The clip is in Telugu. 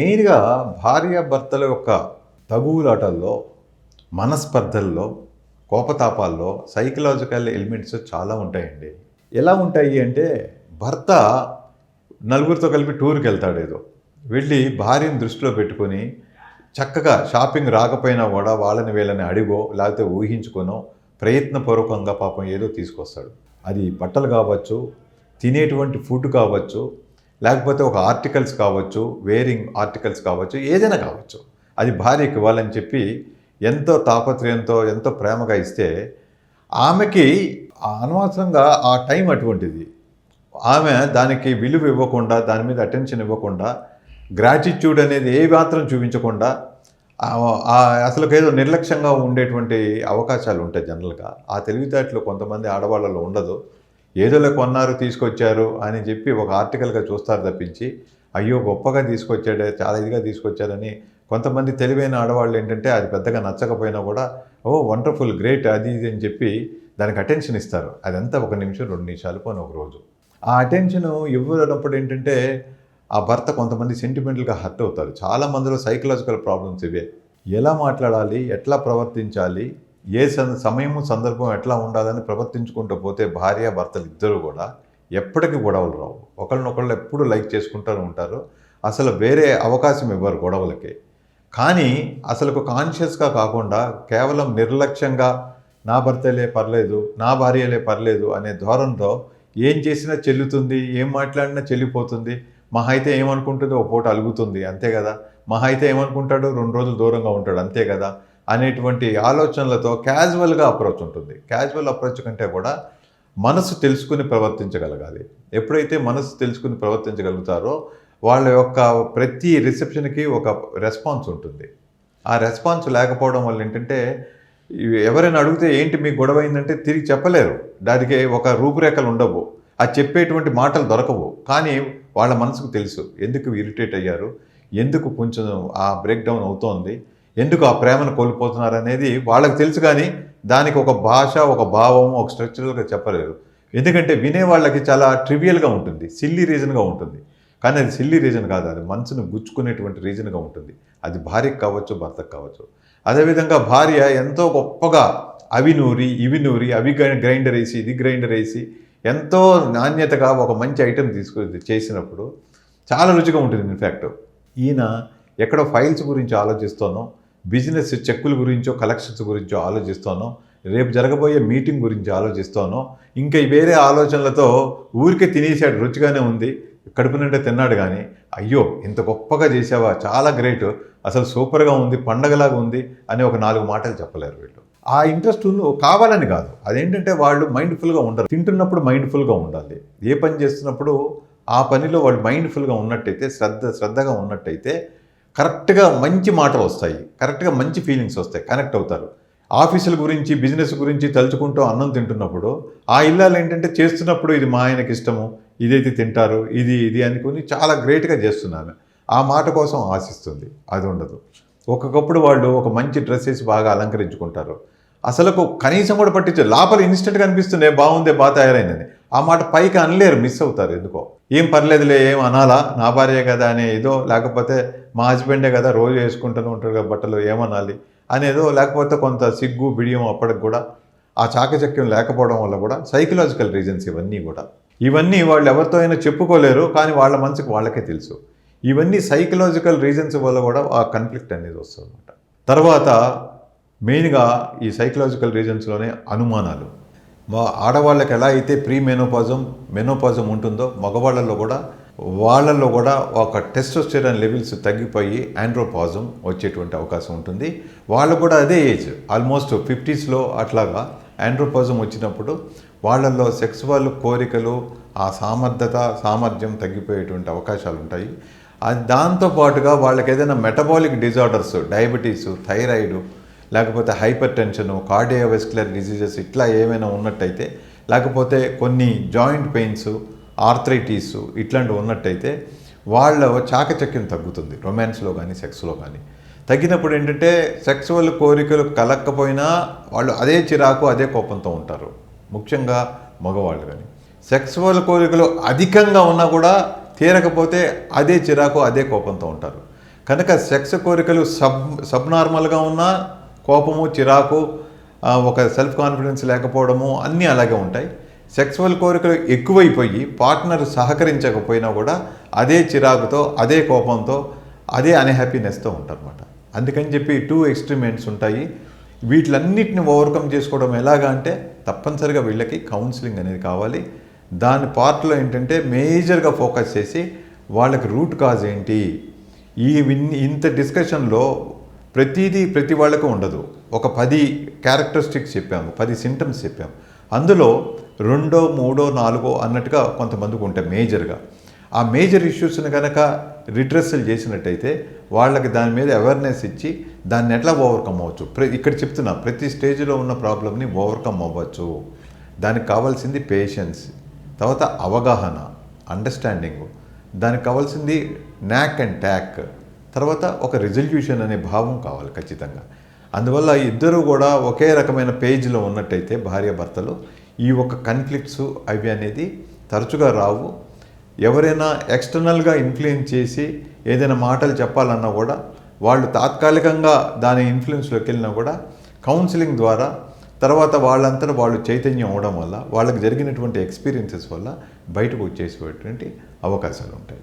మెయిన్గా భార్యాభర్తల యొక్క తగువులాటల్లో మనస్పర్ధల్లో కోపతాపాల్లో సైకలాజికల్ ఎలిమెంట్స్ చాలా ఉంటాయండి. ఎలా ఉంటాయి అంటే భర్త నలుగురితో కలిపి టూర్కి వెళ్తాడు ఏదో. వెళ్ళి భార్యను దృష్టిలో పెట్టుకొని చక్కగా షాపింగ్ రాకపోయినా కూడా వాళ్ళని వీళ్ళని అడిగో లేకపోతే ఊహించుకొనో ప్రయత్నపూర్వకంగా పాపం ఏదో తీసుకొస్తాడు. అది బట్టలు కావచ్చు తినేటువంటి ఫుడ్ కావచ్చు లేకపోతే ఒక ఆర్టికల్స్ కావచ్చు వేరింగ్ ఆర్టికల్స్ కావచ్చు ఏదైనా కావచ్చు. అది భార్యకి ఇవ్వాలని చెప్పి ఎంతో తాపత్రయంతో ఎంతో ప్రేమగా ఇస్తే ఆమెకి అనవసరంగా ఆ టైం అటువంటిది. ఆమె దానికి విలువ ఇవ్వకుండా దాని మీద అటెన్షన్ ఇవ్వకుండా గ్రాటిట్యూడ్ అనేది ఏ మాత్రం చూపించకుండా అసలుకేదో ఏదో నిర్లక్ష్యంగా ఉండేటువంటి అవకాశాలు ఉంటాయి జనరల్గా. ఆ తెలివితేటలు కొంతమంది ఆడవాళ్ళలో ఉండదు. ఏదోలో కొన్నారు తీసుకొచ్చారు అని చెప్పి ఒక ఆర్టికల్గా చూస్తారు తప్పించి అయ్యో గొప్పగా తీసుకొచ్చాడే చాలా ఇదిగా తీసుకొచ్చారని కొంతమంది తెలివైన ఆడవాళ్ళు ఏంటంటే అది పెద్దగా నచ్చకపోయినా కూడా ఓ వండర్ఫుల్ గ్రేట్ అది ఇది అని చెప్పి దానికి అటెన్షన్ ఇస్తారు. అదంతా ఒక నిమిషం రెండు నిమిషాలు పోనీ ఒక రోజు. ఆ అటెన్షన్ ఇవ్వనప్పుడు ఏంటంటే ఆ భర్త కొంతమంది సెంటిమెంటల్గా హర్ట్ అవుతారు. చాలా మందిలో సైకలాజికల్ ప్రాబ్లమ్స్ ఇవే. ఎలా మాట్లాడాలి? ఎట్లా ప్రవర్తించాలి? ఏ సంద సమయము సందర్భం ఎట్లా ఉండాలని ప్రవర్తించుకుంటూ పోతే భార్య భర్తలు ఇద్దరు కూడా ఎప్పటికీ గొడవలు రావు. ఒకళ్ళనొకళ్ళు ఎప్పుడు లైక్ చేసుకుంటూ ఉంటారు. అసలు వేరే అవకాశం ఇవ్వరు గొడవలకి. కానీ అసలు కాన్షియస్గా కాకుండా కేవలం నిర్లక్ష్యంగా నా భర్తలే పర్లేదు నా భార్యలే పర్లేదు అనే ధోరణితో ఏం చేసినా చెల్లుతుంది ఏం మాట్లాడినా చెల్లిపోతుంది. మహా అయితే ఏమనుకుంటుందో ఒక పూట అలుగుతుంది అంతే కదా. మహా అయితే ఏమనుకుంటాడు? రెండు రోజులు దూరంగా ఉంటాడు అంతే కదా. అనేటువంటి ఆలోచనలతో క్యాజువల్గా అప్రోచ్ ఉంటుంది. క్యాజువల్ అప్రోచ్ కంటే కూడా మనసు తెలుసుకుని ప్రవర్తించగలగాలి. ఎప్పుడైతే మనసు తెలుసుకుని ప్రవర్తించగలుగుతారో వాళ్ళ యొక్క ప్రతి రిసెప్షన్కి ఒక రెస్పాన్స్ ఉంటుంది. ఆ రెస్పాన్స్ లేకపోవడం వల్ల ఏంటంటే ఎవరైనా అడిగితే ఏంటి మీకు గొడవ అయిందంటే తిరిగి చెప్పలేరు. దానికి ఒక రూపురేఖలు ఉండవు. ఆ చెప్పేటువంటి మాటలు దొరకవు. కానీ వాళ్ళ మనసుకు తెలుసు. ఎందుకు ఇరిటేట్ అయ్యారు? ఎందుకు కొంచెం ఆ బ్రేక్ డౌన్ అవుతోంది? ఎందుకు ఆ ప్రేమను కోల్పోతున్నారు అనేది వాళ్ళకి తెలుసు కానీ దానికి ఒక భాష ఒక భావం ఒక స్ట్రక్చరల్గా చెప్పలేరు. ఎందుకంటే వినే వాళ్ళకి చాలా ట్రివియల్గా ఉంటుంది సిల్లీ రీజన్గా ఉంటుంది. కానీ అది సిల్లీ రీజన్ కాదు అది మనసును గుచ్చుకునేటువంటి రీజన్గా ఉంటుంది. అది భార్యకు కావచ్చు భర్తకు కావచ్చు. అదేవిధంగా భార్య ఎంతో గొప్పగా అవి నూరి ఇవి నూరి అవి గ్రై- గ్రైండర్ వేసి ఇది గ్రైండర్ వేసి ఎంతో నాణ్యతగా ఒక మంచి ఐటెం తీసుకు చేసినప్పుడు చాలా రుచిగా ఉంటుంది ఇన్ఫ్యాక్ట్ ఈయన ఎక్కడో ఫైల్స్ గురించి ఆలోచిస్తానో బిజినెస్ చెక్కుల గురించో కలెక్షన్స్ గురించో ఆలోచిస్తానో రేపు జరగబోయే మీటింగ్ గురించి ఆలోచిస్తానో ఇంకా వేరే ఆలోచనలతో ఊరికే తినేసాడు రుచిగానే ఉంది కడుపు నిండా తిన్నాడు కానీ అయ్యో ఇంత గొప్పగా చేసావా చాలా గ్రేట్ అసలు సూపర్గా ఉంది పండగలాగా ఉంది అని ఒక నాలుగు మాటలు చెప్పలేరు వీళ్ళు. ఆ ఇంట్రెస్ట్ కావాలని కాదు అదేంటంటే వాళ్ళు మైండ్ఫుల్గా ఉండరు తింటున్నప్పుడు మైండ్ఫుల్గా ఉండాలి ఏ పని చేస్తున్నప్పుడు ఆ పనిలో వాళ్ళు మైండ్ఫుల్గా ఉన్నట్టయితే శ్రద్ధ శ్రద్ధగా ఉన్నట్టయితే కరెక్ట్గా మంచి మాటలు వస్తాయి. కరెక్ట్గా మంచి ఫీలింగ్స్ వస్తాయి. కనెక్ట్ అవుతారు. ఆఫీసుల గురించి బిజినెస్ గురించి తలుచుకుంటూ అన్నం తింటున్నప్పుడు ఆ ఇల్లాలు ఏంటంటే చేస్తున్నప్పుడు ఇది మా ఆయనకి ఇష్టము ఇదైతే తింటారు ఇది ఇది అనుకుని చాలా గ్రేట్గా చేస్తున్నాను. ఆ మాట కోసం ఆశిస్తుంది. అది ఉండదు. ఒక్కొక్కప్పుడు వాళ్ళు ఒక మంచి డ్రెస్ వేసి బాగా అలంకరించుకుంటారు. అసలు కనీసం కూడా పట్టించారు లోపల ఇన్స్టెంట్గా అనిపిస్తుంది బాగుంది బాగా తయారైందని. ఆ మాట పైకి అనలేరు మిస్ అవుతారు ఎందుకో. ఏం పర్లేదులే ఏం అనాలా? నా భార్య కదా అనే ఏదో లేకపోతే మా హస్బెండే కదా రోజు వేసుకుంటూనే ఉంటారు కదా బట్టలు ఏమనాలి? అనేదో లేకపోతే కొంత సిగ్గు బిడియం అప్పటికి కూడా ఆ చాకచక్యం లేకపోవడం వల్ల కూడా సైకలాజికల్ రీజన్స్ ఇవన్నీ కూడా. ఇవన్నీ వాళ్ళు ఎవరితో అయినా చెప్పుకోలేరు కానీ వాళ్ళ మనసుకు వాళ్ళకే తెలుసు. ఇవన్నీ సైకలాజికల్ రీజన్స్ వల్ల కూడా ఆ కన్ఫ్లిక్ట్ అనేది వస్తుంది అనమాట తర్వాత మెయిన్గా ఈ సైకలాజికల్ రీజన్స్లోనే అనుమానాలు. మా ఆడవాళ్ళకి ఎలా అయితే ప్రీ మెనోపాజం మెనోపాజం ఉంటుందో మగవాళ్ళల్లో కూడా వాళ్ళల్లో కూడా ఒక టెస్టోస్టెరాన్ లెవెల్స్ తగ్గిపోయి ఆండ్రోపాజం వచ్చేటువంటి అవకాశం ఉంటుంది. వాళ్ళు కూడా అదే ఏజ్ ఆల్మోస్ట్ ఫిఫ్టీస్లో అట్లాగా ఆండ్రోపాజం వచ్చినప్పుడు వాళ్ళల్లో సెక్సువల్ కోరికలు ఆ సామర్థ్యత సామర్థ్యం తగ్గిపోయేటువంటి అవకాశాలు ఉంటాయి. అది దాంతోపాటుగా వాళ్ళకి ఏదైనా మెటబాలిక్ డిజార్డర్స్ డయాబెటీస్ థైరాయిడ్ లేకపోతే హైపర్ టెన్షను కార్డియోవెస్కులర్ డిసీజెస్ ఇట్లా ఏమైనా ఉన్నట్టయితే లేకపోతే కొన్ని జాయింట్ పెయిన్స్ ఆర్థరైటీస్ ఇట్లాంటివి ఉన్నట్టయితే వాళ్ళ చాకచక్యం తగ్గుతుంది రొమాన్స్లో కానీ సెక్స్లో కానీ తగ్గినప్పుడు ఏంటంటే సెక్సువల్ కోరికలు కలక్కపోయినా వాళ్ళు అదే చిరాకు అదే కోపంతో ఉంటారు. ముఖ్యంగా మగవాళ్ళు కానీ సెక్సువల్ కోరికలు అధికంగా ఉన్నా కూడా తీరకపోతే అదే చిరాకు అదే కోపంతో ఉంటారు. కనుక సెక్స్ కోరికలు సబ్ సబ్నార్మల్గా ఉన్నా కోపము చిరాకు ఒక సెల్ఫ్ కాన్ఫిడెన్స్ లేకపోవడము అన్నీ అలాగే ఉంటాయి. సెక్సువల్ కోరికలు ఎక్కువైపోయి పార్ట్నర్ సహకరించకపోయినా కూడా అదే చిరాకుతో అదే కోపంతో అదే అన్హ్యాపీనెస్తో ఉంటారన్నమాట. అందుకని చెప్పి టూ ఎక్స్ట్రీమెంట్స్ ఉంటాయి. వీటిలన్నిటిని ఓవర్కమ్ చేసుకోవడం ఎలాగా అంటే తప్పనిసరిగా వీళ్ళకి కౌన్సిలింగ్ అనేది కావాలి. దాని పార్ట్లో ఏంటంటే మేజర్గా ఫోకస్ చేసి వాళ్ళకి రూట్ కాజ్ ఏంటి? ఈ ఇంత డిస్కషన్లో ప్రతిదీ ప్రతి వాళ్ళకు ఉండదు. ఒక పది క్యారెక్టరిస్టిక్స్ చెప్పాము పది సింటమ్స్ చెప్పాము. అందులో రెండో మూడో నాలుగో అన్నట్టుగా కొంతమందికి ఉంటాయి మేజర్గా ఆ మేజర్ ఇష్యూస్ని కనుక రిడ్రెస్సల్ చేసినట్టయితే వాళ్ళకి దాని మీద అవేర్నెస్ ఇచ్చి దాన్ని ఎట్లా ఓవర్కమ్ అవ్వచ్చు? ప్ర ఇక్కడ చెప్తున్నా ప్రతి స్టేజ్లో ఉన్న ప్రాబ్లమ్ని ఓవర్కమ్ అవ్వచ్చు. దానికి కావాల్సింది పేషెన్స్ తర్వాత అవగాహన అండర్స్టాండింగ్ దానికి కావాల్సింది న్యాక్ అండ్ ట్యాక్ తర్వాత ఒక రిజల్యూషన్ అనే భావం కావాలి ఖచ్చితంగా. అందువల్ల ఇద్దరు కూడా ఒకే రకమైన పేజ్లో ఉన్నట్టయితే భార్య భర్తలు ఈ ఒక కన్ఫ్లిక్ట్స్ అవి అనేది తరచుగా రావు. ఎవరైనా ఎక్స్టర్నల్గా ఇన్ఫ్లుయెన్స్ చేసి ఏదైనా మాటలు చెప్పాలన్నా కూడా వాళ్ళు తాత్కాలికంగా దాని ఇన్ఫ్లుయెన్స్లోకి వెళ్ళినా కూడా కౌన్సిలింగ్ ద్వారా తర్వాత వాళ్ళంతా వాళ్ళు చైతన్యం అవడం వల్ల వాళ్ళకి జరిగినటువంటి ఎక్స్పీరియన్సెస్ వల్ల బయటకు వచ్చేసేటువంటి అవకాశాలు ఉంటాయి.